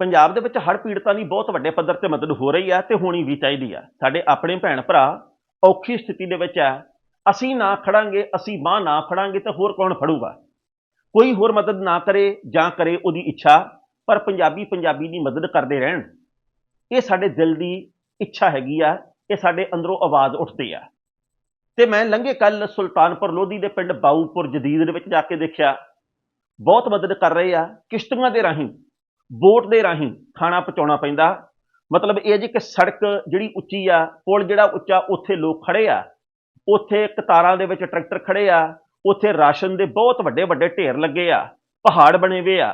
ਪੰਜਾਬ ਦੇ ਵਿੱਚ ਹੜ੍ਹ ਪੀੜਤਾਂ ਦੀ ਬਹੁਤ ਵੱਡੇ ਪੱਧਰ ਤੇ ਮਦਦ ਹੋ ਰਹੀ ਹੈ ਤੇ ਹੋਣੀ ਵੀ ਚਾਹੀਦੀ ਆ ਸਾਡੇ ਆਪਣੇ ਭੈਣ ਭਰਾ ਔਖੀ ਸਥਿਤੀ ਦੇ ਵਿੱਚ ਹੈ। ਅਸੀਂ ਨਾ ਖੜਾਂਗੇ, ਅਸੀਂ ਬਾਂਹ ਨਾ ਫੜਾਂਗੇ ਤਾਂ ਹੋਰ ਕੌਣ ਫੜੂਗਾ? ਕੋਈ ਹੋਰ ਮਦਦ ਨਾ ਕਰੇ ਜਾਂ ਕਰੇ ਉਹਦੀ ਇੱਛਾ, ਪਰ ਪੰਜਾਬੀ ਪੰਜਾਬੀ ਦੀ ਮਦਦ ਕਰਦੇ ਰਹਿਣ। ਇਹ ਸਾਡੇ ਦਿਲ ਦੀ ਇੱਛਾ ਹੈਗੀ ਆ, ਇਹ ਸਾਡੇ ਅੰਦਰੋਂ ਆਵਾਜ਼ ਉੱਠਦੀ ਆ। ਤੇ ਮੈਂ ਲੰਘੇ ਕੱਲ ਸੁਲਤਾਨਪੁਰ ਲੋਧੀ ਦੇ ਪਿੰਡ ਬਾਊਪੁਰ ਜਦੀਦ ਦੇ ਵਿੱਚ ਜਾ ਕੇ ਦੇਖਿਆ। ਬਹੁਤ ਮਦਦ ਕਰ ਰਹੇ ਆ ਕਿਸ਼ਤੀਆਂ ਦੇ ਰਾਹੀਂ। ਬੋਟ ਦੇ ਰਾਹੀਂ ਖਾਣਾ ਪਹੁੰਚਾਉਣਾ ਪੈਂਦਾ। ਮਤਲਬ ਇਹ ਜੀ ਕਿ ਸੜਕ ਜਿਹੜੀ ਉੱਚੀ ਆ, ਪੁਲ ਜਿਹੜਾ ਉੱਚਾ, ਉੱਥੇ ਲੋਕ ਖੜੇ ਆ। ਉੱਥੇ ਕਤਾਰਾਂ ਦੇ ਵਿੱਚ ਟਰੈਕਟਰ ਖੜੇ ਆ। ਉੱਥੇ ਰਾਸ਼ਨ ਦੇ ਬਹੁਤ ਵੱਡੇ ਵੱਡੇ ਢੇਰ ਲੱਗੇ ਆ, ਪਹਾੜ ਬਣੇ ਹੋਏ ਆ।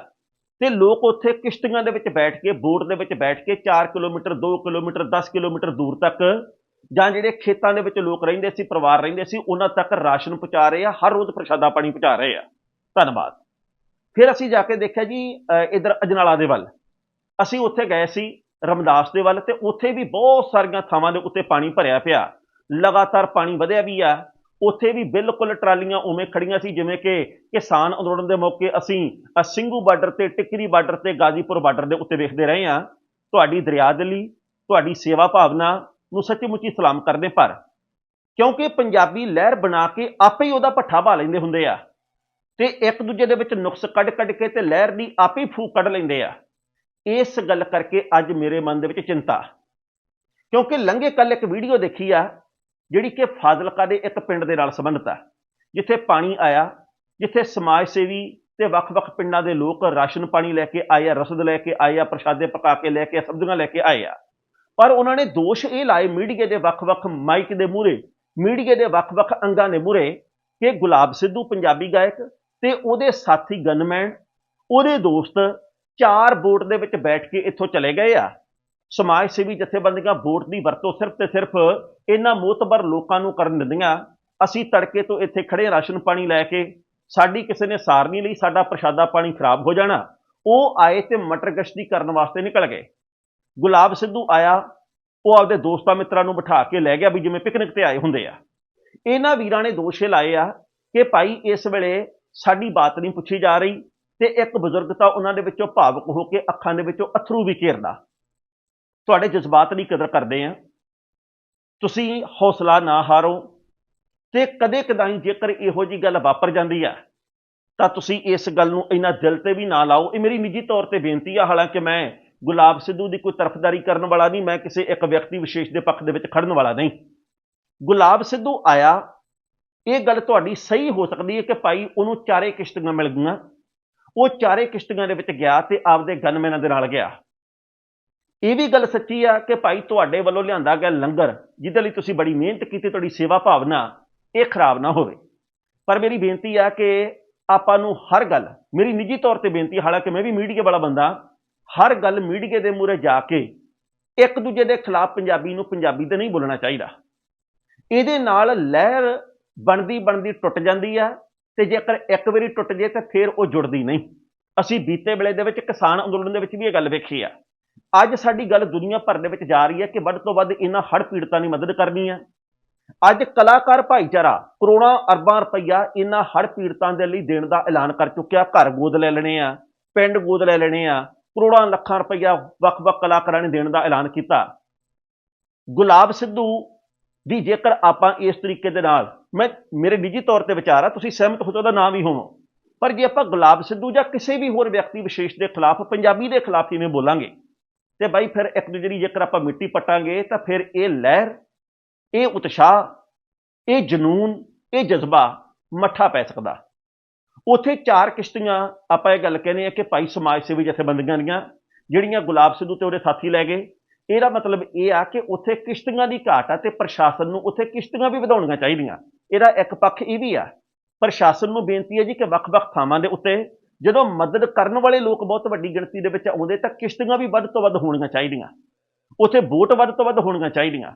ਤੇ ਲੋਕ ਉੱਥੇ ਕਿਸ਼ਤੀਆਂ ਦੇ ਵਿੱਚ ਬੈਠ ਕੇ, ਬੋਟ ਦੇ ਵਿੱਚ ਬੈਠ ਕੇ 4 ਕਿਲੋਮੀਟਰ 2 ਕਿਲੋਮੀਟਰ 10 ਕਿਲੋਮੀਟਰ ਦੂਰ ਤੱਕ ਜਾਂ ਜਿਹੜੇ ਖੇਤਾਂ ਦੇ ਵਿੱਚ ਲੋਕ ਰਹਿੰਦੇ ਸੀ, ਪਰਿਵਾਰ ਰਹਿੰਦੇ ਸੀ, ਉਹਨਾਂ ਤੱਕ ਰਾਸ਼ਨ ਪਹੁੰਚਾ ਰਹੇ ਆ, ਹਰ ਰੋਜ਼ ਪ੍ਰਸ਼ਾਦਾ ਪਾਣੀ ਪਹੁੰਚਾ ਰਹੇ ਆ। ਧੰਨਵਾਦ। ਫਿਰ ਅਸੀਂ ਜਾ ਕੇ ਦੇਖਿਆ ਜੀ ਇਧਰ ਅਜਨਾਲਾ ਦੇ ਵੱਲ। ਅਸੀਂ ਉੱਥੇ ਗਏ ਸੀ ਰਮਦਾਸ ਦੇ ਵੱਲ ਤੇ ਉੱਥੇ ਵੀ ਬਹੁਤ ਸਾਰੀਆਂ ਥਾਵਾਂ ਦੇ ਉੱਤੇ ਪਾਣੀ ਭਰਿਆ ਪਿਆ। ਲਗਾਤਾਰ ਪਾਣੀ ਵਧਿਆ ਵੀ ਆ। ਉੱਥੇ ਵੀ ਬਿਲਕੁਲ ਟਰਾਲੀਆਂ ਉਵੇਂ ਖੜੀਆਂ ਸੀ ਜਿਵੇਂ ਕਿ ਕਿਸਾਨ ਅੰਦੋਲਨ ਦੇ ਮੌਕੇ ਅਸੀਂ ਅ, ਸਿੰਘੂ ਬਾਰਡਰ ਤੇ ਟਿੱਕਰੀ ਬਾਰਡਰ ਤੇ ਗਾਜ਼ੀਪੁਰ ਬਾਰਡਰ ਦੇ ਉੱਤੇ ਵੇਖਦੇ ਰਹੇ ਹਾਂ। ਤੁਹਾਡੀ ਦਰਿਆ ਦਰਿਆਦਲੀ ਤੁਹਾਡੀ ਸੇਵਾ ਭਾਵਨਾ ਨੂੰ ਸੱਚੀ ਮੁੱਚੀ ਸਲਾਮ ਕਰਦੇ ਪਰ ਕਿਉਂਕਿ ਪੰਜਾਬੀ ਲਹਿਰ ਬਣਾ ਕੇ ਆਪੇ ਹੀ ਉਹਦਾ ਪੱਠਾ ਭਾ ਲੈਂਦੇ ਹੁੰਦੇ ਆ। ਤੇ ਇੱਕ ਦੂਜੇ ਦੇ ਵਿੱਚ ਨੁਕਸ ਕੱਢ ਕੱਢ ਕੇ ਤੇ ਲਹਿਰ ਦੀ ਆਪੇ ਹੀ ਫੂਕ ਕੱਢ ਲੈਂਦੇ ਆ। ਇਸ ਗੱਲ ਕਰਕੇ ਅੱਜ ਮੇਰੇ ਮਨ ਦੇ ਵਿੱਚ ਚਿੰਤਾ। ਕਿਉਂਕਿ ਲੰਘੇ ਕੱਲ ਇੱਕ ਵੀਡੀਓ ਦੇਖੀ ਆ, ਜਿਹੜੀ ਕਿ ਫਾਜ਼ਿਲਕਾ ਦੇ ਇੱਕ ਪਿੰਡ ਦੇ ਨਾਲ ਸੰਬੰਧਿਤ ਆ। ਜਿੱਥੇ ਪਾਣੀ ਆਇਆ, ਜਿੱਥੇ ਸਮਾਜ ਸੇਵੀ ਤੇ ਵੱਖ-ਵੱਖ ਪਿੰਡਾਂ ਦੇ ਲੋਕ ਰਾਸ਼ਨ ਪਾਣੀ ਲੈ ਕੇ ਆਏ ਆ, ਰਸਦ ਲੈ ਕੇ ਆਏ ਆ, ਪ੍ਰਸ਼ਾਦੇ ਪਕਾ ਕੇ ਲੈ ਕੇ ਸਬਜ਼ੀਆਂ ਲੈ ਕੇ ਆਏ ਆ। ਪਰ ਉਹਨਾਂ ਨੇ ਦੋਸ਼ ਇਹ ਲਾਏ ਮੀਡੀਆ ਦੇ ਵੱਖ-ਵੱਖ ਮਾਈਕ ਦੇ ਮੂਹਰੇ, ਮੀਡੀਆ ਦੇ ਵੱਖ-ਵੱਖ ਅੰਗਾਂ ਦੇ ਮੂਹਰੇ ਕਿ ਗੁਲਾਬ ਸਿੱਧੂ ਪੰਜਾਬੀ ਗਾਇਕ ਤੇ ਉਹਦੇ ਸਾਥੀ ਗਨਮੈਨ, ਉਹਦੇ ਦੋਸਤ ਚਾਰ ਬੋਟ ਦੇ ਵਿੱਚ ਬੈਠ ਕੇ ਇੱਥੋਂ ਚਲੇ ਗਏ ਆ। ਸਮਾਜ ਸੇਵੀ ਜਥੇਬੰਦੀਆਂ ਵੋਟ ਦੀ ਵਰਤੋਂ ਸਿਰਫ ਤੇ ਸਿਰਫ ਇਹਨਾਂ ਮੋਤਬਰ ਲੋਕਾਂ ਨੂੰ ਕਰਨ ਦਿੰਦੀਆਂ। ਅਸੀਂ ਤੜਕੇ ਤੋਂ ਇੱਥੇ ਖੜੇ ਰਾਸ਼ਨ ਪਾਣੀ ਲੈ ਕੇ। ਸਾਡੀ ਕਿਸੇ ਨੇ ਸਾਰ ਨਹੀਂ ਲਈ, ਸਾਡਾ ਪ੍ਰਸ਼ਾਦਾ ਪਾਣੀ ਖਰਾਬ ਹੋ ਜਾਣਾ। ਉਹ ਆਏ ਤੇ ਮਟਰ ਗਸ਼ਤੀ ਕਰਨ ਵਾਸਤੇ ਨਿਕਲ ਗਏ। ਗੁਲਾਬ ਸਿੱਧੂ ਆਇਆ। ਉਹ ਆਪਦੇ ਦੋਸਤਾਂ ਮਿੱਤਰਾਂ ਨੂੰ ਬਿਠਾ ਕੇ ਲੈ ਗਿਆ ਵੀ ਜਿਵੇਂ ਪਿਕਨਿਕ ਤੇ ਆਏ ਹੁੰਦੇ ਆ। ਇਹਨਾਂ ਵੀਰਾਂ ਨੇ ਦੋਸ਼ ਇਹ ਲਾਏ ਆ ਕਿ ਭਾਈ ਇਸ ਵੇਲੇ ਸਾਡੀ ਬਾਤ ਨਹੀਂ ਪੁੱਛੀ ਜਾ ਰਹੀ ਤੇ ਇੱਕ ਬਜ਼ੁਰਗ ਤਾਂ ਉਹਨਾਂ ਦੇ ਵਿੱਚੋਂ ਭਾਵੁਕ ਹੋ ਕੇ ਅੱਖਾਂ ਦੇ ਵਿੱਚੋਂ ਅਥਰੂ ਵੀ ਘੇਰਦਾ। ਤੁਹਾਡੇ ਜਜ਼ਬਾਤ ਦੀ ਕਦਰ ਕਰਦੇ ਆ ਤੁਸੀਂ ਹੌਸਲਾ ਨਾ ਹਾਰੋ ਤੇ ਕਦੇ ਕਦਾਈ ਜੇਕਰ ਇਹੋ ਜੀ ਗੱਲ ਵਾਪਰ ਜਾਂਦੀ ਆ, ਤਾਂ ਤੁਸੀਂ ਇਸ ਗੱਲ ਨੂੰ ਇੰਨਾ ਦਿਲ ਤੇ ਵੀ ਨਾ ਲਾਓ। ਇਹ ਮੇਰੀ ਨਿੱਜੀ ਤੌਰ ਤੇ ਬੇਨਤੀ ਆ, ਹਾਲਾਂਕਿ ਮੈਂ ਗੁਲਾਬ ਸਿੱਧੂ ਦੀ ਕੋਈ ਤਰਫਦਾਰੀ ਕਰਨ ਵਾਲਾ ਨਹੀਂ, ਮੈਂ ਕਿਸੇ ਇੱਕ ਵਿਅਕਤੀ ਵਿਸ਼ੇਸ਼ ਦੇ ਪੱਖ ਦੇ ਵਿੱਚ ਖੜਨ ਵਾਲਾ ਨਹੀਂ। ਗੁਲਾਬ ਸਿੱਧੂ ਆਇਆ ਇਹ ਗੱਲ ਤੁਹਾਡੀ ਸਹੀ ਹੋ ਸਕਦੀ ਹੈ ਕਿ ਭਾਈ ਉਹਨੂੰ ਚਾਰੇ ਕਿਸ਼ਤੀਆਂ ਮਿਲ ਗਈਆਂ। ਉਹ ਚਾਰੇ ਕਿਸ਼ਤੀਆਂ ਦੇ ਵਿੱਚ ਗਿਆ ਤੇ ਆਪਦੇ ਗਨਮੈਨਾਂ ਦੇ ਨਾਲ ਗਿਆ। ਇਹ ਵੀ ਗੱਲ ਸੱਚੀ ਆ ਕਿ ਭਾਈ ਤੁਹਾਡੇ ਵੱਲੋਂ ਲਿਆਂਦਾ ਗਿਆ ਲੰਗਰ, ਜਿਹਦੇ ਲਈ ਤੁਸੀਂ ਬੜੀ ਮਿਹਨਤ ਕੀਤੀ, ਤੁਹਾਡੀ ਸੇਵਾ ਭਾਵਨਾ, ਇਹ ਖਰਾਬ ਨਾ ਹੋਵੇ। ਪਰ ਮੇਰੀ ਬੇਨਤੀ ਆ ਕਿ ਆਪਾਂ ਨੂੰ ਹਰ ਗੱਲ, ਮੇਰੀ ਨਿੱਜੀ ਤੌਰ ਤੇ ਬੇਨਤੀ, ਹਾਲਾਂਕਿ ਮੈਂ ਵੀ ਮੀਡੀਆ ਵਾਲਾ ਬੰਦਾ, ਹਰ ਗੱਲ ਮੀਡੀਆ ਦੇ ਮੂਹਰੇ ਜਾ ਕੇ ਇੱਕ ਦੂਜੇ ਦੇ ਖਿਲਾਫ ਪੰਜਾਬੀ ਨੂੰ ਪੰਜਾਬੀ ਤੇ ਨਹੀਂ ਬੋਲਣਾ ਚਾਹੀਦਾ। ਇਹਦੇ ਨਾਲ ਲਹਿਰ ਬਣਦੀ ਬਣਦੀ ਟੁੱਟ ਜਾਂਦੀ ਆ ਤੇ ਜੇਕਰ ਇੱਕ ਵਾਰੀ ਟੁੱਟ ਜੇ ਤਾਂ ਫਿਰ ਉਹ ਜੁੜਦੀ ਨਹੀਂ। ਅਸੀਂ ਬੀਤੇ ਵੇਲੇ ਦੇ ਵਿੱਚ ਕਿਸਾਨ ਅੰਦੋਲਨ ਦੇ ਵਿੱਚ ਵੀ ਇਹ ਗੱਲ ਵੇਖੀ ਆ। ਅੱਜ ਸਾਡੀ ਗੱਲ ਦੁਨੀਆ ਭਰ ਦੇ ਵਿੱਚ ਜਾ ਰਹੀ ਹੈ ਕਿ ਵੱਧ ਤੋਂ ਵੱਧ ਇਹਨਾਂ ਹੜ੍ਹ ਪੀੜਤਾਂ ਦੀ ਮਦਦ ਕਰਨੀ ਹੈ ਅੱਜ ਕਲਾਕਾਰ ਭਾਈਚਾਰਾ ਕਰੋੜਾਂ ਅਰਬਾਂ ਰੁਪਈਆ ਇਹਨਾਂ ਹੜ੍ਹ ਪੀੜਤਾਂ ਦੇ ਲਈ ਦੇਣ ਦਾ ਐਲਾਨ ਕਰ ਚੁੱਕਿਆ। ਘਰ ਗੋਦ ਲੈ ਲੈਣੇ ਆ, ਪਿੰਡ ਗੋਦ ਲੈ ਲੈਣੇ ਆ, ਕਰੋੜਾਂ ਲੱਖਾਂ ਰੁਪਈਆ ਵੱਖ-ਵੱਖ ਕਲਾਕਾਰਾਂ ਨੇ ਦੇਣ ਦਾ ਐਲਾਨ ਕੀਤਾ। ਗੁਲਾਬ ਸਿੱਧੂ ਦੀ ਜੇਕਰ ਆਪਾਂ ਇਸ ਤਰੀਕੇ ਦੇ ਨਾਲ ਮੈਂ, ਮੇਰੇ ਨਿੱਜੀ ਤੌਰ ਤੇ ਵਿਚਾਰ ਆ, ਤੁਸੀਂ ਸਹਿਮਤ ਹੋ ਤਾਂ ਉਹਦਾ ਨਾਮ ਵੀ ਹੋਵੋ। ਪਰ ਜੇ ਆਪਾਂ ਗੁਲਾਬ ਸਿੱਧੂ ਜਾਂ ਕਿਸੇ ਵੀ ਹੋਰ ਵਿਅਕਤੀ ਵਿਸ਼ੇਸ਼ ਦੇ ਖਿਲਾਫ, ਪੰਜਾਬੀ ਦੇ ਖਿਲਾਫ ਕਿਵੇਂ ਬੋਲਾਂਗੇ? ਤੇ ਬਾਈ, ਫਿਰ ਇੱਕ ਦੂਜੇ ਦੀ ਜੇਕਰ ਆਪਾਂ ਮਿੱਟੀ ਪਟਾਂਗੇ, ਤਾਂ ਫਿਰ ਇਹ ਲਹਿਰ, ਇਹ ਉਤਸ਼ਾਹ, ਇਹ ਜਨੂਨ, ਇਹ ਜਜ਼ਬਾ ਮੱਠਾ ਪੈ ਸਕਦਾ। ਉਥੇ ਚਾਰ ਕਿਸ਼ਤੀਆਂ ਆਪਾਂ ਇਹ ਗੱਲ ਕਹਿੰਦੇ ਆ ਕਿ ਭਾਈ ਸਮਾਜ ਸੇਵੀ ਜਥੇਬੰਦੀਆਂ ਦੀਆਂ, ਜਿਹੜੀਆਂ ਗੁਲਾਬ ਸਿੱਧੂ ਤੇ ਉਹਦੇ ਸਾਥੀ ਲੈ ਗਏ। ਇਹਦਾ ਮਤਲਬ ਇਹ ਆ ਕਿ ਉੱਥੇ ਕਿਸ਼ਤੀਆਂ ਦੀ ਘਾਟ ਆ ਤੇ ਪ੍ਰਸ਼ਾਸਨ ਨੂੰ ਉੱਥੇ ਕਿਸ਼ਤੀਆਂ ਵੀ ਵਧਾਉਣੀਆਂ ਚਾਹੀਦੀਆਂ। ਇਹਦਾ ਇੱਕ ਪੱਖ ਇਹ ਵੀ ਆ, ਪ੍ਰਸ਼ਾਸਨ ਨੂੰ ਬੇਨਤੀ ਹੈ ਜੀ ਕਿ ਵੱਖ-ਵੱਖ ਥਾਵਾਂ ਦੇ ਉੱਤੇ ਜਦੋਂ ਮਦਦ ਕਰਨ ਵਾਲੇ ਲੋਕ ਬਹੁਤ ਵੱਡੀ ਗਿਣਤੀ ਦੇ ਵਿੱਚ ਆਉਂਦੇ ਤਾਂ ਕਿਸ਼ਤੀਆਂ ਵੀ ਵੱਧ ਤੋਂ ਵੱਧ ਹੋਣੀਆਂ ਚਾਹੀਦੀਆਂ। ਉੱਥੇ ਵੋਟ ਵੱਧ ਤੋਂ ਵੱਧ ਹੋਣੀਆਂ ਚਾਹੀਦੀਆਂ।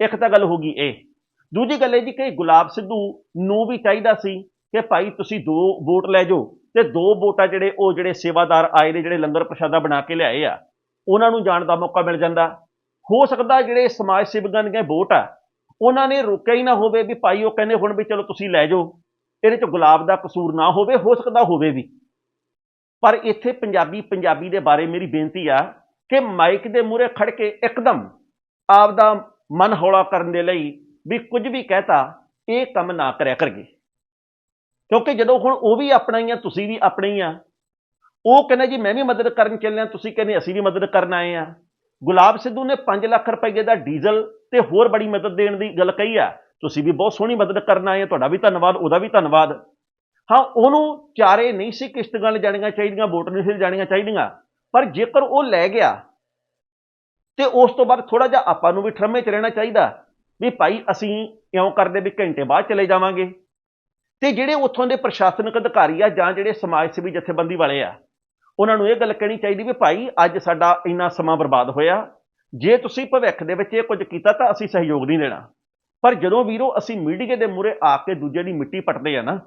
ਇੱਕ ਤਾਂ ਗੱਲ ਹੋ ਗਈ ਇਹ। ਦੂਜੀ ਗੱਲ ਇਹ ਜੀ ਕਿ ਗੁਲਾਬ ਸਿੱਧੂ ਨੂੰ ਵੀ ਚਾਹੀਦਾ ਸੀ ਕਿ ਭਾਈ ਤੁਸੀਂ ਦੋ ਵੋਟ ਲੈ ਜਾਓ ਤੇ ਦੋ ਵੋਟਾਂ ਜਿਹੜੇ ਉਹ ਜਿਹੜੇ ਸੇਵਾਦਾਰ ਆਏ ਨੇ, ਜਿਹੜੇ ਲੰਗਰ ਪ੍ਰਸ਼ਾਦਾ ਬਣਾ ਕੇ ਲਿਆਏ ਆ, ਉਹਨਾਂ ਨੂੰ ਜਾਣ ਦਾ ਮੌਕਾ ਮਿਲ ਜਾਂਦਾ। ਹੋ ਸਕਦਾ ਜਿਹੜੇ ਸਮਾਜ ਸੇਵਕਾਂ ਦੀਆਂ ਵੋਟ ਆ ਉਹਨਾਂ ਨੇ ਰੋਕਿਆ ਹੀ ਨਾ ਹੋਵੇ ਵੀ ਭਾਈ ਉਹ ਕਹਿੰਦੇ ਹੁਣ ਵੀ ਚਲੋ ਤੁਸੀਂ ਲੈ ਜਾਓ। ਇਹਦੇ ਚ ਗੁਲਾਬ ਦਾ ਕਸੂਰ ਨਾ ਹੋਵੇ, ਹੋ ਸਕਦਾ ਹੋਵੇ ਵੀ। ਪਰ ਇੱਥੇ ਪੰਜਾਬੀ ਪੰਜਾਬੀ ਦੇ ਬਾਰੇ ਮੇਰੀ ਬੇਨਤੀ ਆ ਕਿ ਮਾਈਕ ਦੇ ਮੂਹਰੇ ਖੜ ਕੇ ਇੱਕਦਮ ਆਪਦਾ ਮਨ ਹੌਲਾ ਕਰਨ ਦੇ ਲਈ ਵੀ ਕੁਝ ਵੀ ਕਹਤਾ, ਇਹ ਕੰਮ ਨਾ ਕਰਿਆ ਕਰਗੇ ਕਿਉਂਕਿ ਜਦੋਂ ਹੁਣ ਉਹ ਵੀ ਆਪਣਾ ਹੀ ਆ, ਤੁਸੀਂ ਵੀ ਆਪਣੇ ਹੀ ਆ। ਉਹ ਕਹਿੰਦਾ ਜੀ ਮੈਂ ਵੀ ਮਦਦ ਕਰਨ ਚੱਲਿਆ, ਤੁਸੀਂ ਕਹਿੰਦੇ ਅਸੀਂ ਵੀ ਮਦਦ ਕਰਨ ਆਏ ਆ। ਗੁਲਾਬ ਸਿੱਧੂ ਨੇ 5 ਲੱਖ ਰੁਪਏ ਦਾ ਡੀਜ਼ਲ ਤੇ ਹੋਰ ਬੜੀ ਮਦਦ ਦੇਣ ਦੀ ਗੱਲ ਕਹੀ ਆ। ਤੁਸੀਂ ਵੀ ਬਹੁਤ ਸੋਹਣੀ ਮਦਦ ਕਰਨ ਆਏ ਤੁਹਾਡਾ ਵੀ ਧੰਨਵਾਦ, ਉਹਦਾ ਵੀ ਧੰਨਵਾਦ। ਹਾਂ, ਉਹਨੂੰ ਚਾਰੇ ਨਹੀਂ ਸੀ ਕਿਸ਼ਤਾਂ ਲਿਜਾਣੀਆਂ ਚਾਹੀਦੀਆਂ ਵੋਟ ਨਹੀਂ ਸੀ ਲਿਜਾਣੀਆਂ ਚਾਹੀਦੀਆਂ। ਪਰ ਜੇਕਰ ਉਹ ਲੈ ਗਿਆ, ਤੇ ਉਸ ਤੋਂ ਬਾਅਦ ਥੋੜਾ ਜਿਹਾ ਆਪਾਂ ਨੂੰ ਵੀ ਠਰਮੇ ਚ ਰਹਿਣਾ ਚਾਹੀਦਾ ਵੀ ਭਾਈ ਅਸੀਂ ਇਉਂ ਕਰਦੇ ਵੀ ਘੰਟੇ ਬਾਅਦ ਚਲੇ ਜਾਵਾਂਗੇ। ਤੇ ਜਿਹੜੇ ਉੱਥੋਂ ਦੇ ਪ੍ਰਸ਼ਾਸਨਿਕ ਅਧਿਕਾਰੀ ਆ ਜਾਂ ਜਿਹੜੇ ਸਮਾਜ ਸੇਵੀ ਜਥੇਬੰਦੀ ਵਾਲੇ ਆ ਉਹਨਾਂ ਨੂੰ ਇਹ ਗੱਲ ਕਹਿਣੀ ਚਾਹੀਦੀ ਵੀ ਭਾਈ ਅੱਜ ਸਾਡਾ ਇੰਨਾ ਸਮਾਂ ਬਰਬਾਦ ਹੋਇਆ। ਜੇ ਤੁਸੀਂ ਭਵਿੱਖ ਦੇ ਵਿੱਚ ਇਹ ਕੁਝ ਕੀਤਾ ਤਾਂ ਅਸੀਂ ਸਹਿਯੋਗ ਨਹੀਂ ਦੇਣਾ। ਪਰ ਜਦੋਂ ਵੀਰੋ ਅਸੀਂ ਮੀਡੀਆ ਦੇ ਮੂਹਰੇ ਆ ਕੇ ਦੂਜੇ ਦੀ ਮਿੱਟੀ ਪੱਟਦੇ ਆ ਨਾ,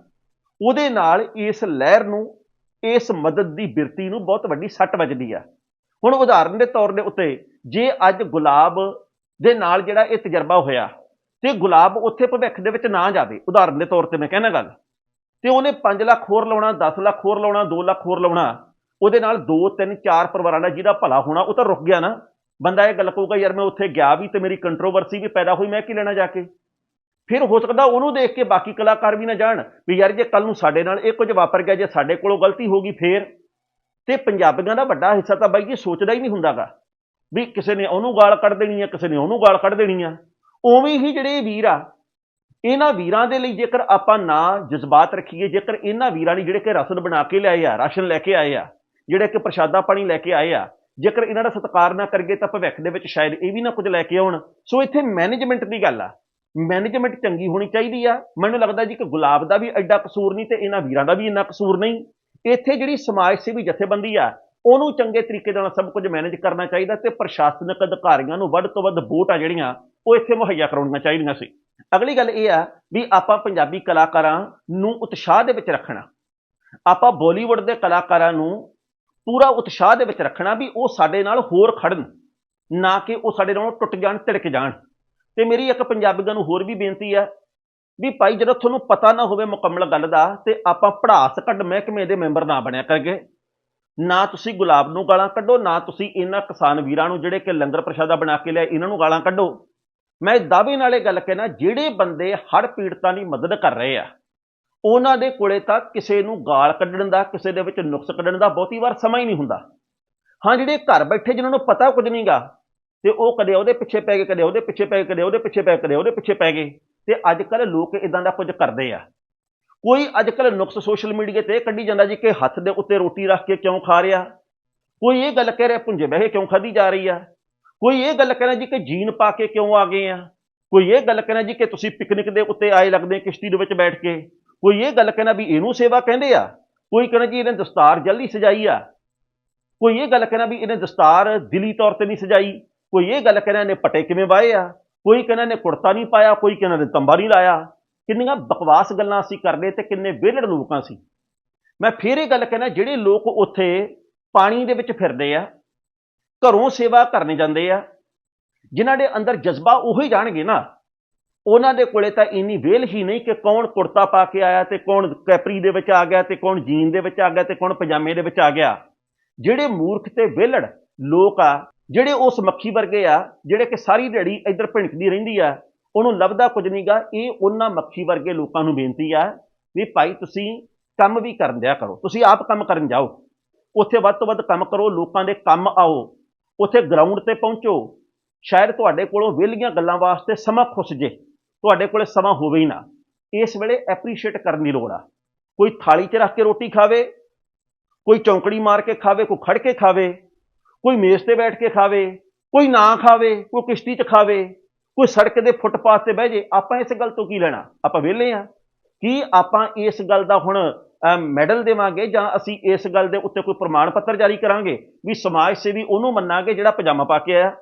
ਉਹਦੇ ਨਾਲ ਇਸ ਲਹਿਰ ਨੂੰ, ਇਸ ਮਦਦ ਦੀ ਬਿਰਤੀ ਨੂੰ ਬਹੁਤ ਵੱਡੀ ਸੱਟ ਵੱਜਦੀ ਆ। ਹੁਣ ਉਦਾਹਰਨ ਦੇ ਤੌਰ ਦੇ ਉੱਤੇ ਜੇ ਅੱਜ ਗੁਲਾਬ ਦੇ ਨਾਲ ਜਿਹੜਾ ਇਹ ਤਜਰਬਾ ਹੋਇਆ, ਤੇ ਗੁਲਾਬ ਉੱਥੇ ਭਵਿੱਖ ਦੇ ਵਿੱਚ ਨਾ ਜਾਵੇ, ਉਦਾਹਰਨ ਦੇ ਤੌਰ ਤੇ ਮੈਂ ਕਹਿਣਾ ਗੱਲ, ਤੇ ਉਹਨੇ 5 ਲੱਖ ਹੋਰ ਲਾਉਣਾ 10 ਲੱਖ ਹੋਰ ਲਾਉਣਾ 2 ਲੱਖ ਹੋਰ ਲਾਉਣਾ ਉਹਦੇ ਨਾਲ 2 3 4 ਪਰਿਵਾਰਾਂ ਦਾ ਜਿਹਦਾ ਭਲਾ ਹੋਣਾ, ਉਹ ਤਾਂ ਰੁਕ ਗਿਆ ਨਾ। ਬੰਦਾ ਇਹ ਗੱਲ ਕਹੂਗਾ, ਯਾਰ ਮੈਂ ਉੱਥੇ ਗਿਆ ਵੀ ਤੇ ਮੇਰੀ ਕੰਟਰੋਵਰਸੀ ਵੀ ਪੈਦਾ ਹੋਈ, ਮੈਂ ਕੀ ਲੈਣਾ ਜਾ ਕੇ? ਫਿਰ ਹੋ ਸਕਦਾ ਉਹਨੂੰ ਦੇਖ ਕੇ ਬਾਕੀ ਕਲਾਕਾਰ ਵੀ ਨਾ ਜਾਣ ਵੀ ਯਾਰ ਜੇ ਕੱਲ ਨੂੰ ਸਾਡੇ ਨਾਲ ਇਹ ਕੁਝ ਵਾਪਰ ਗਿਆ, ਜੇ ਸਾਡੇ ਕੋਲੋਂ ਗਲਤੀ ਹੋ ਗਈ ਫੇਰ। ਤੇ ਪੰਜਾਬੀਆਂ ਦਾ ਵੱਡਾ ਹਿੱਸਾ ਤਾਂ ਬਾਈ ਜੀ ਸੋਚਦਾ ਹੀ ਨਹੀਂ ਹੁੰਦਾਗਾ ਵੀ ਕਿਸੇ ਨੇ ਉਹਨੂੰ ਗਾਲ ਕੱਢ ਦੇਣੀ ਆ, ਕਿਸੇ ਨੇ ਉਹਨੂੰ ਗਾਲ ਕੱਢ ਦੇਣੀ ਆ। ਉਵੇਂ ਹੀ ਜਿਹੜੇ ਵੀਰ ਆ, ਇਹਨਾਂ ਵੀਰਾਂ ਦੇ ਲਈ ਜੇਕਰ ਆਪਾਂ ਨਾ ਜਜ਼ਬਾਤ ਰੱਖੀਏ, ਜੇਕਰ ਇਹਨਾਂ ਵੀਰਾਂ ਨੇ ਜਿਹੜੇ ਕਿ ਰਸਦ ਬਣਾ ਕੇ ਲਿਆਏ ਆ, ਰਾਸ਼ਨ ਲੈ ਕੇ ਆਏ ਆ ਜਿਹੜੇ ਕਿ ਪ੍ਰਸ਼ਾਦਾ ਪਾਣੀ ਲੈ ਕੇ ਆਏ ਆ, ਜੇਕਰ ਇਹਨਾਂ ਦਾ ਸਤਿਕਾਰ ਨਾ ਕਰੀਏ ਤਾਂ ਭਵਿੱਖ ਦੇ ਵਿੱਚ ਸ਼ਾਇਦ ਇਹ ਵੀ ਨਾ ਕੁਝ ਲੈ ਕੇ ਆਉਣ। ਸੋ ਇੱਥੇ ਮੈਨੇਜਮੈਂਟ ਦੀ ਗੱਲ ਆ। ਮੈਨੇਜਮੈਂਟ ਚੰਗੀ ਹੋਣੀ ਚਾਹੀਦੀ ਆ। ਮੈਨੂੰ ਲੱਗਦਾ ਜੀ ਕਿ ਗੁਲਾਬ ਦਾ ਵੀ ਐਡਾ ਕਸੂਰ ਨਹੀਂ ਤੇ ਇਹਨਾਂ ਵੀਰਾਂ ਦਾ ਵੀ ਇੰਨਾ ਕਸੂਰ ਨਹੀਂ। ਇੱਥੇ ਜਿਹੜੀ ਸਮਾਜ ਸੇਵੀ ਜਥੇਬੰਦੀ ਆ, ਉਹਨੂੰ ਚੰਗੇ ਤਰੀਕੇ ਨਾਲ ਸਭ ਕੁਝ ਮੈਨੇਜ ਕਰਨਾ ਚਾਹੀਦਾ ਤੇ ਪ੍ਰਸ਼ਾਸਨਿਕ ਅਧਿਕਾਰੀਆਂ ਨੂੰ ਵੱਧ ਤੋਂ ਵੱਧ ਵੋਟ ਜਿਹੜੀਆਂ, ਉਹ ਇੱਥੇ ਮੁਹੱਈਆ ਕਰਾਉਣੀਆਂ ਚਾਹੀਦੀਆਂ ਸੀ। ਅਗਲੀ ਗੱਲ ਇਹ ਆ ਵੀ ਆਪਾਂ ਪੰਜਾਬੀ ਕਲਾਕਾਰਾਂ ਨੂੰ ਉਤਸ਼ਾਹ ਦੇ ਵਿੱਚ ਰੱਖਣਾ। ਆਪਾਂ ਬਾਲੀਵੁੱਡ ਦੇ ਕਲਾਕਾਰਾਂ ਨੂੰ ਪੂਰਾ ਉਤਸ਼ਾਹ ਦੇ ਵਿੱਚ ਰੱਖਣਾ ਵੀ ਉਹ ਸਾਡੇ ਨਾਲ ਹੋਰ ਖੜਨ, ਨਾ ਕਿ ਉਹ ਸਾਡੇ ਨਾਲੋਂ ਟੁੱਟ ਜਾਣ ਧੜਕ ਜਾਣ। ਤੇ ਮੇਰੀ ਇੱਕ ਪੰਜਾਬੀਆਂ ਨੂੰ ਹੋਰ ਵੀ ਬੇਨਤੀ ਆ ਵੀ ਭਾਈ, ਜਦੋਂ ਤੁਹਾਨੂੰ ਪਤਾ ਨਾ ਹੋਵੇ ਮੁਕੰਮਲ ਗੱਲ ਦਾ, ਤੇ ਆਪਾਂ ਪੜਾਸ ਕੱਢ ਮਹਿਕਮੇ ਦੇ ਮੈਂਬਰ ਨਾ ਬਣਿਆ ਕਰਕੇ ਨਾ ਤੁਸੀਂ ਗੁਲਾਬ ਨੂੰ ਗਾਲਾਂ ਕੱਢੋ, ਨਾ ਤੁਸੀਂ ਇਹਨਾਂ ਕਿਸਾਨ ਵੀਰਾਂ ਨੂੰ ਜਿਹੜੇ ਕਿ ਲੰਗਰ ਪ੍ਰਸ਼ਾਦਾ ਬਣਾ ਕੇ ਲਿਆ ਇਹਨਾਂ ਨੂੰ ਗਾਲਾਂ ਕੱਢੋ। ਮੈਂ ਦਾਅਵੇ ਨਾਲ ਇਹ ਗੱਲ ਕਹਿਣਾ, ਜਿਹੜੇ ਬੰਦੇ ਹੜ੍ਹ ਪੀੜਤਾਂ ਦੀ ਮਦਦ ਕਰ ਰਹੇ ਆ ਉਹਨਾਂ ਦੇ ਕੋਲੇ ਤਾਂ ਕਿਸੇ ਨੂੰ ਗਾਲ ਕੱਢਣ ਦਾ, ਕਿਸੇ ਦੇ ਵਿੱਚ ਨੁਕਸ ਕੱਢਣ ਦਾ ਬਹੁਤੀ ਵਾਰ ਸਮਾਂ ਹੀ ਨਹੀਂ ਹੁੰਦਾ। ਹਾਂ, ਜਿਹੜੇ ਘਰ ਬੈਠੇ ਜਿਨ੍ਹਾਂ ਨੂੰ ਪਤਾ ਕੁਝ ਨਹੀਂਗਾ ਤੇ ਉਹ ਕਦੇ ਉਹਦੇ ਪਿੱਛੇ ਪੈ ਗਏ, ਕਦੇ ਉਹਦੇ ਪਿੱਛੇ ਪੈ ਗਏ, ਕਦੇ ਉਹਦੇ ਪਿੱਛੇ ਪੈ ਗਏ, ਕਦੇ ਉਹਦੇ ਪਿੱਛੇ ਪੈ ਗਏ, ਤੇ ਅੱਜ ਕੱਲ ਲੋਕ ਇਦਾਂ ਦਾ ਕੁਝ ਕਰਦੇ ਆ। ਕੋਈ ਅੱਜ ਕੱਲ ਨੁਕਸ ਸੋਸ਼ਲ ਮੀਡੀਆ ਤੇ ਇਹ ਕੱਢੀ ਜਾਂਦਾ ਜੀ ਕਿ ਹੱਥ ਦੇ ਉੱਤੇ ਰੋਟੀ ਰੱਖ ਕੇ ਕਿਉਂ ਖਾ ਰਿਹਾ। ਕੋਈ ਇਹ ਗੱਲ ਕਹਿ ਰਿਹਾ ਪੁੰਜੇ ਬਹਿ ਕਿਉਂ ਖਾਧੀ ਜਾ ਰਹੀ ਆ? ਕੋਈ ਇਹ ਗੱਲ ਕਹਿ ਰਿਹਾ ਜੀ ਕਿ ਜੀਨ ਪਾ ਕੇ ਕਿਉਂ ਆ ਗਏ ਆ? ਕੋਈ ਇਹ ਗੱਲ ਕਹਿਣਾ ਜੀ ਕਿ ਤੁਸੀਂ ਪਿਕਨਿਕ ਦੇ ਉੱਤੇ ਆਏ ਲੱਗਦੇ ਕਿਸ਼ਤੀ ਦੇ ਵਿੱਚ ਬੈਠ ਕੇ? ਕੋਈ ਇਹ ਗੱਲ ਕਹਿੰਦਾ ਵੀ ਇਹਨੂੰ ਸੇਵਾ ਕਹਿੰਦੇ ਆ, ਕੋਈ ਕਹਿੰਦਾ ਜੀ ਇਹਨੇ ਦਸਤਾਰ ਜਲਦੀ ਸਜਾਈ ਆ, ਕੋਈ ਇਹ ਗੱਲ ਕਹਿੰਦਾ ਵੀ ਇਹਨੇ ਦਸਤਾਰ ਦਿਲੀ ਤੌਰ ਤੇ ਨਹੀਂ ਸਜਾਈ, ਕੋਈ ਇਹ ਗੱਲ ਕਹਿਣਾ ਇਹਨੇ ਪਟੇ ਕਿਵੇਂ ਵਾਏ ਆ, ਕੋਈ ਕਹਿੰਦਾ ਇਹਨੇ ਕੁੜਤਾ ਨਹੀਂ ਪਾਇਆ, ਕੋਈ ਕਹਿੰਦਾ ਨੇ ਤੰਬਾ ਨਹੀਂ ਲਾਇਆ। ਕਿੰਨੀਆਂ ਬਕਵਾਸ ਗੱਲਾਂ ਅਸੀਂ ਕਰਦੇ ਤੇ ਕਿੰਨੇ ਵਿਹਲੜ ਲੋਕਾਂ ਸੀ ਮੈਂ ਫੇਰ ਇਹ ਗੱਲ ਕਹਿੰਦਾ ਜਿਹੜੇ ਲੋਕ ਉੱਥੇ ਪਾਣੀ ਦੇ ਵਿੱਚ ਫਿਰਦੇ ਆ, ਘਰੋਂ ਸੇਵਾ ਕਰਨ ਜਾਂਦੇ ਆ, ਜਿਨ੍ਹਾਂ ਦੇ ਅੰਦਰ ਜਜ਼ਬਾ ਉਹੀ ਜਾਣਗੇ ਨਾ ਉਹਨਾਂ ਦੇ ਕੋਲੇ ਤਾਂ ਇੰਨੀ ਵੇਲ ਹੀ ਨਹੀਂ ਕਿ ਕੌਣ ਕੁੜਤਾ ਪਾ ਕੇ ਆਇਆ ਤੇ ਕੌਣ ਕੈਪਰੀ ਦੇ ਵਿੱਚ ਆ ਗਿਆ ਤੇ ਕੌਣ ਜੀਨ ਦੇ ਵਿੱਚ ਆ ਗਿਆ ਤੇ ਕੌਣ ਪਜਾਮੇ ਦੇ ਵਿੱਚ ਆ ਗਿਆ। ਜਿਹੜੇ ਮੂਰਖ ਤੇ ਵਿਹਲੜ ਲੋਕ ਆ, ਜਿਹੜੇ ਉਸ ਮੱਖੀ ਵਰਗੇ ਆ, ਜਿਹੜੇ ਕਿ ਸਾਰੀ ਦਿਹਾੜੀ ਇੱਧਰ ਭਿਣਕਦੀ ਰਹਿੰਦੀ ਆ, ਉਹਨੂੰ ਲੱਭਦਾ ਕੁਝ ਨਹੀਂਗਾ ਇਹ ਉਹਨਾਂ ਮੱਖੀ ਵਰਗੇ ਲੋਕਾਂ ਨੂੰ ਬੇਨਤੀ ਆ ਵੀ ਭਾਈ ਤੁਸੀਂ ਕੰਮ ਵੀ ਕਰਨ ਦਿਆ ਕਰੋ। ਤੁਸੀਂ ਆਪ ਕੰਮ ਕਰਨ ਜਾਓ। ਉੱਥੇ ਵੱਧ ਤੋਂ ਵੱਧ ਕੰਮ ਕਰੋ, ਲੋਕਾਂ ਦੇ ਕੰਮ ਆਓ। ਉੱਥੇ ਗਰਾਊਂਡ ਤੇ ਪਹੁੰਚੋ। ਸ਼ਾਇਦ ਤੁਹਾਡੇ ਕੋਲੋਂ ਵਿਹਲੀਆਂ ਗੱਲਾਂ ਵਾਸਤੇ ਸਮਾਂ ਖੁੱਸ ਜੇ। ਤੁਹਾਡੇ ਕੋਲੇ ਸਮਾਂ ਹੋਵੇ ਹੀ ਨਾ। ਇਸ ਵੇਲੇ ਐਪਰੀਸ਼ੀਏਟ ਕਰਨ ਦੀ ਲੋੜ ਆ। ਕੋਈ ਥਾਲੀ 'ਚ ਰੱਖ ਕੇ ਰੋਟੀ ਖਾਵੇ, ਕੋਈ ਚੌਂਕੜੀ ਮਾਰ ਕੇ ਖਾਵੇ, ਕੋਈ ਖੜ ਕੇ ਖਾਵੇ, ਕੋਈ ਮੇਜ਼ ਤੇ ਬੈਠ ਕੇ ਖਾਵੇ, ਕੋਈ ਨਾ ਖਾਵੇ, ਕੋਈ ਕਿਸ਼ਤੀ 'ਚ ਖਾਵੇ, ਕੋਈ ਸੜਕ ਦੇ ਫੁੱਟਪਾਥ ਤੇ ਬਹਿ ਜੇ, ਆਪਾਂ ਇਸ ਗੱਲ ਤੋਂ ਕੀ ਲੈਣਾ? ਆਪਾਂ ਵਿਹਲੇ ਆ। ਕੀ ਆਪਾਂ ਇਸ ਗੱਲ ਦਾ ਹੁਣ ਮੈਡਲ ਦੇਵਾਂਗੇ ਜਾਂ ਅਸੀਂ ਇਸ ਗੱਲ ਦੇ ਉੱਤੇ ਕੋਈ ਪ੍ਰਮਾਣ ਪੱਤਰ ਜਾਰੀ ਕਰਾਂਗੇ? ਵੀ ਸਮਾਜ ਸੇਵੀ ਉਹਨੂੰ ਮੰਨਾਂਗੇ ਜਿਹੜਾ ਪਜਾਮਾ ਪਾ ਕੇ ਆਇਆ।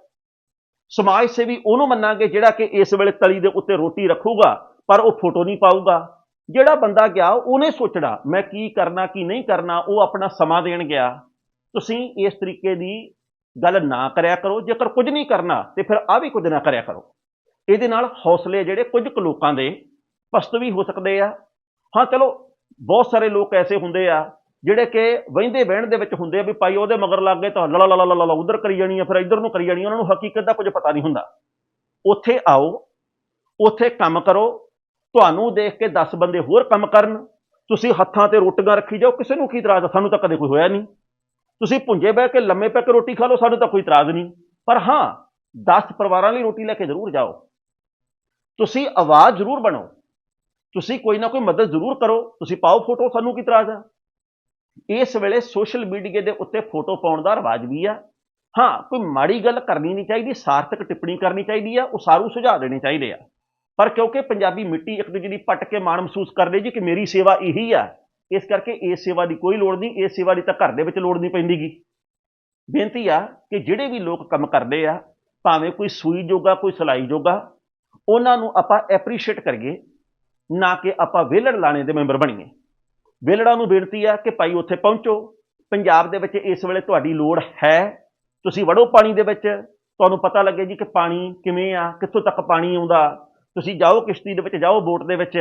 ਸਮਾਜ ਸੇਵੀ ਉਹਨੂੰ ਮੰਨਾਂਗੇ ਜਿਹੜਾ ਕਿ ਇਸ ਵੇਲੇ ਤਲੀ ਦੇ ਉੱਤੇ ਰੋਟੀ ਰੱਖੂਗਾ, ਪਰ ਉਹ ਫੋਟੋ ਨਹੀਂ ਪਾਊਗਾ। ਜਿਹੜਾ ਬੰਦਾ ਗਿਆ, ਉਹਨੇ ਸੋਚਣਾ, ਮੈਂ ਕੀ ਕਰਨਾ, ਕੀ ਨਹੀਂ ਕਰਨਾ, ਉਹ ਆਪਣਾ ਸਮਾਂ ਦੇਣ ਗਿਆ। ਤੁਸੀਂ ਇਸ ਤਰੀਕੇ ਦੀ ਗੱਲ ਨਾ ਕਰਿਆ ਕਰੋ। ਜੇਕਰ ਕੁਝ ਨਹੀਂ ਕਰਨਾ, ਤੇ ਫਿਰ ਆ ਵੀ ਕੁਝ ਨਾ ਕਰਿਆ ਕਰੋ। ਇਹਦੇ ਨਾਲ ਹੌਸਲੇ ਜਿਹੜੇ ਕੁਝ ਕੁ ਲੋਕਾਂ ਦੇ ਪਸਤ ਵੀ ਹੋ ਸਕਦੇ ਆ। ਹਾਂ, ਚਲੋ, ਬਹੁਤ ਸਾਰੇ ਲੋਕ ਐਸੇ ਹੁੰਦੇ ਆ ਜਿਹੜੇ ਕਿ ਵਹਿੰਦੇ ਵਹਿਣ ਦੇ ਵਿੱਚ ਹੁੰਦੇ ਆ ਵੀ ਭਾਈ ਉਹਦੇ ਮਗਰ ਲੱਗ ਗਏ ਤਾਂ ਲਲਾ ਲਾ ਲਲਾ ਉਧਰ ਕਰੀ ਜਾਣੀ ਆ, ਫਿਰ ਇੱਧਰ ਨੂੰ ਕਰੀ ਜਾਣੀ ਉਹਨਾਂ ਨੂੰ ਹਕੀਕਤ ਦਾ ਕੁਝ ਪਤਾ ਨਹੀਂ ਹੁੰਦਾ। ਉੱਥੇ ਆਓ, ਉੱਥੇ ਕੰਮ ਕਰੋ, ਤੁਹਾਨੂੰ ਦੇਖ ਕੇ 10 ਬੰਦੇ ਹੋਰ ਕੰਮ ਕਰਨ, ਤੁਸੀਂ ਹੱਥਾਂ ਤੇ ਰੋਟੀਆਂ ਰੱਖੀ ਜਾਓ, ਕਿਸੇ ਨੂੰ ਕੀ ਇਤਰਾਜ਼ ਆ? ਸਾਨੂੰ ਤਾਂ ਕਦੇ ਕੋਈ ਹੋਇਆ ਨਹੀਂ। ਤੁਸੀਂ ਭੁੰਜੇ ਬਹਿ ਕੇ ਲੰਮੇ ਪੈ ਕੇ ਰੋਟੀ ਖਾ ਲਓ, ਸਾਨੂੰ ਤਾਂ ਕੋਈ ਇਤਰਾਜ਼ ਨਹੀਂ। ਪਰ ਹਾਂ 10 ਪਰਿਵਾਰਾਂ ਲਈ ਰੋਟੀ ਲੈ ਕੇ ਜ਼ਰੂਰ ਜਾਓ। ਤੁਸੀਂ ਆਵਾਜ਼ ਜ਼ਰੂਰ ਬਣੋ ਤੁਸੀਂ ਕੋਈ ਨਾ ਕੋਈ ਮਦਦ ਜ਼ਰੂਰ ਕਰੋ। ਤੁਸੀਂ ਪਾਓ ਫੋਟੋ, ਸਾਨੂੰ ਕੀ ਇਤਰਾਜ਼ ਆ? ਇਸ ਵੇਲੇ ਸੋਸ਼ਲ ਮੀਡੀਆ ਦੇ ਉੱਤੇ ਫੋਟੋ ਪਾਉਣ ਦਾ ਰਿਵਾਜ ਵੀ ਆ। ਹਾਂ, ਕੋਈ ਮਾੜੀ ਗੱਲ ਕਰਨੀ ਨਹੀਂ ਚਾਹੀਦੀ, ਸਾਰਥਕ ਟਿੱਪਣੀ ਕਰਨੀ ਚਾਹੀਦੀ ਆ ਉਸਾਰੂ ਸੁਝਾਅ ਦੇਣੇ ਚਾਹੀਦੇ ਆ। ਪਰ ਕਿਉਂਕਿ ਪੰਜਾਬੀ ਮਿੱਟੀ ਇੱਕ ਦੂਜੇ ਦੀ ਪੱਟ ਕੇ ਮਾਣ ਮਹਿਸੂਸ ਕਰਦੇ ਜੀ ਕਿ ਮੇਰੀ ਸੇਵਾ ਇਹੀ ਆ, ਇਸ ਕਰਕੇ ਇਸ ਸੇਵਾ ਦੀ ਕੋਈ ਲੋੜ ਨਹੀਂ ਇਸ ਸੇਵਾ ਦੀ ਤਾਂ ਘਰ ਦੇ ਵਿੱਚ ਲੋੜ ਨਹੀਂ ਪੈਂਦੀਗੀ। ਬੇਨਤੀ ਆ ਕਿ ਜਿਹੜੇ ਵੀ ਲੋਕ ਕੰਮ ਕਰਦੇ ਆ, ਭਾਵੇਂ ਕੋਈ ਸੂਈ ਜੋਗਾ, ਕੋਈ ਸਲਾਈ ਜੋਗਾ, ਉਹਨਾਂ ਨੂੰ ਆਪਾਂ ਐਪਰੀਸ਼ੀਏਟ ਕਰੀਏ, ਨਾ ਕਿ ਆਪਾਂ ਵਿਹਲੜ ਲਾਣੇ ਦੇ ਮੈਂਬਰ ਬਣੀਏ। ਵਿਹਲੜਾਂ ਨੂੰ ਬੇਨਤੀ ਆ ਕਿ ਭਾਈ ਉੱਥੇ ਪਹੁੰਚੋ। ਪੰਜਾਬ ਦੇ ਵਿੱਚ ਇਸ ਵੇਲੇ ਤੁਹਾਡੀ ਲੋੜ ਹੈ। ਤੁਸੀਂ ਵੜੋ ਪਾਣੀ ਦੇ ਵਿੱਚ। ਤੁਹਾਨੂੰ ਪਤਾ ਲੱਗੇ ਜੀ ਕਿ ਪਾਣੀ ਕਿਵੇਂ ਆ, ਕਿੱਥੋਂ ਤੱਕ ਪਾਣੀ ਆਉਂਦਾ। ਤੁਸੀਂ ਜਾਓ ਕਿਸ਼ਤੀ ਦੇ ਵਿੱਚ, ਜਾਓ ਬੋਟ ਦੇ ਵਿੱਚ।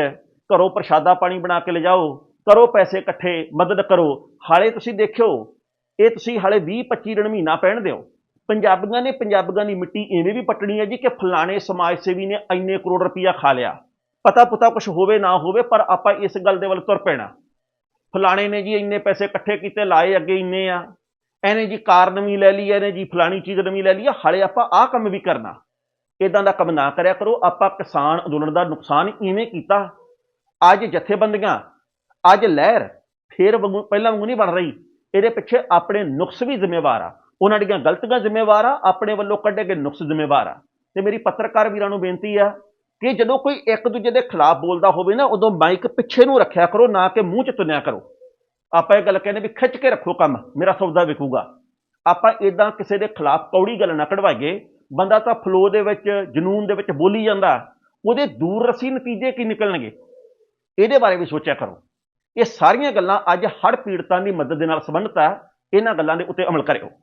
ਘਰੋਂ ਪ੍ਰਸ਼ਾਦਾ ਪਾਣੀ ਬਣਾ ਕੇ ਲਿਜਾਓ। ਕਰੋ ਪੈਸੇ ਇਕੱਠੇ, ਮਦਦ ਕਰੋ। ਹਾਲੇ ਤੁਸੀਂ ਦੇਖਿਓ, ਇਹ ਤੁਸੀਂ ਹਾਲੇ 20 25 ਦਿਨ ਮਹੀਨਾ ਪਹਿਣ ਦਿਓ। ਪੰਜਾਬੀਆਂ ਨੇ ਪੰਜਾਬੀਆਂ ਦੀ ਮਿੱਟੀ ਐਵੇਂ ਵੀ ਪੱਟਣੀ ਹੈ ਜੀ ਕਿ ਫਲਾਣੇ ਸਮਾਜ ਸੇਵੀ ਨੇ ਇੰਨੇ ਕਰੋੜ ਰੁਪਈਆ ਖਾ ਲਿਆ। ਪਤਾ ਪੁਤਾ ਕੁਝ ਹੋਵੇ ਨਾ ਹੋਵੇ, ਪਰ ਆਪਾਂ ਇਸ ਗੱਲ ਦੇ ਵੱਲ ਤੁਰ ਪੈਣਾ। ਫਲਾਣੇ ਨੇ ਜੀ ਇੰਨੇ ਪੈਸੇ ਇਕੱਠੇ ਕੀਤੇ, ਲਾਏ ਅੱਗੇ ਇੰਨੇ ਆ। ਇਹਨੇ ਜੀ ਕਾਰ ਨਵੀਂ ਲੈ ਲਈ, ਇਹਨੇ ਜੀ ਫਲਾਣੀ ਚੀਜ਼ ਨਵੀਂ ਲੈ ਲਈ ਆ। ਹਾਲੇ ਆਪਾਂ ਆਹ ਕੰਮ ਵੀ ਕਰਨਾ। ਇਦਾਂ ਦਾ ਕੰਮ ਨਾ ਕਰਿਆ ਕਰੋ। ਆਪਾਂ ਕਿਸਾਨ ਅੰਦੋਲਨ ਦਾ ਨੁਕਸਾਨ ਇਵੇਂ ਕੀਤਾ। ਅੱਜ ਜਥੇਬੰਦੀਆਂ, ਅੱਜ ਲਹਿਰ ਫੇਰ ਵਾਂਗੂ, ਪਹਿਲਾਂ ਵਾਂਗੂ ਨਹੀਂ ਬਣ ਰਹੀ। ਇਹਦੇ ਪਿੱਛੇ ਆਪਣੇ ਨੁਕਸ ਵੀ ਜ਼ਿੰਮੇਵਾਰ ਆ। ਉਹਨਾਂ ਦੀਆਂ ਗਲਤੀਆਂ ਜ਼ਿੰਮੇਵਾਰ ਆ। ਆਪਣੇ ਵੱਲੋਂ ਕੱਢੇ ਗਏ ਨੁਕਸ ਜ਼ਿੰਮੇਵਾਰ ਆ। ਤੇ ਮੇਰੀ ਪੱਤਰਕਾਰ ਵੀਰਾਂ ਨੂੰ ਬੇਨਤੀ ਆ ਕਿ ਜਦੋਂ ਕੋਈ ਇੱਕ ਦੂਜੇ ਦੇ ਖਿਲਾਫ ਬੋਲਦਾ ਹੋਵੇ ਨਾ, ਉਦੋਂ ਮਾਈਕ ਪਿੱਛੇ ਨੂੰ ਰੱਖਿਆ ਕਰੋ, ਨਾ ਕਿ ਮੂੰਹ 'ਚ ਤੁੰਨਿਆ ਕਰੋ। ਆਪਾਂ ਇਹ ਗੱਲ ਕਹਿੰਦੇ ਵੀ ਖਿੱਚ ਕੇ ਰੱਖੋ ਕੰਮ, ਮੇਰਾ ਸੌਦਾ ਵਿਕੂਗਾ। ਆਪਾਂ ਇਦਾਂ ਕਿਸੇ ਦੇ ਖਿਲਾਫ ਕੌੜੀ ਗੱਲ ਨਾ ਕਢਵਾਈਏ, ਬੰਦਾ ਤਾਂ ਫਲੋ ਦੇ ਵਿੱਚ, ਜਨੂਨ ਦੇ ਵਿੱਚ ਬੋਲੀ ਜਾਂਦਾ, ਉਹਦੇ ਦੂਰ ਰਸੀ ਨਤੀਜੇ ਕੀ ਨਿਕਲਣਗੇ? ਇਹਦੇ ਬਾਰੇ ਵੀ ਸੋਚਿਆ ਕਰੋ। ਇਹ ਸਾਰੀਆਂ ਗੱਲਾਂ ਅੱਜ ਹੜ੍ਹ ਪੀੜਤਾਂ ਦੀ ਮਦਦ ਦੇ ਨਾਲ ਸੰਬੰਧਿਤ ਆ, ਇਹਨਾਂ ਗੱਲਾਂ ਦੇ ਉੱਤੇ ਅਮਲ ਕਰਿਓ।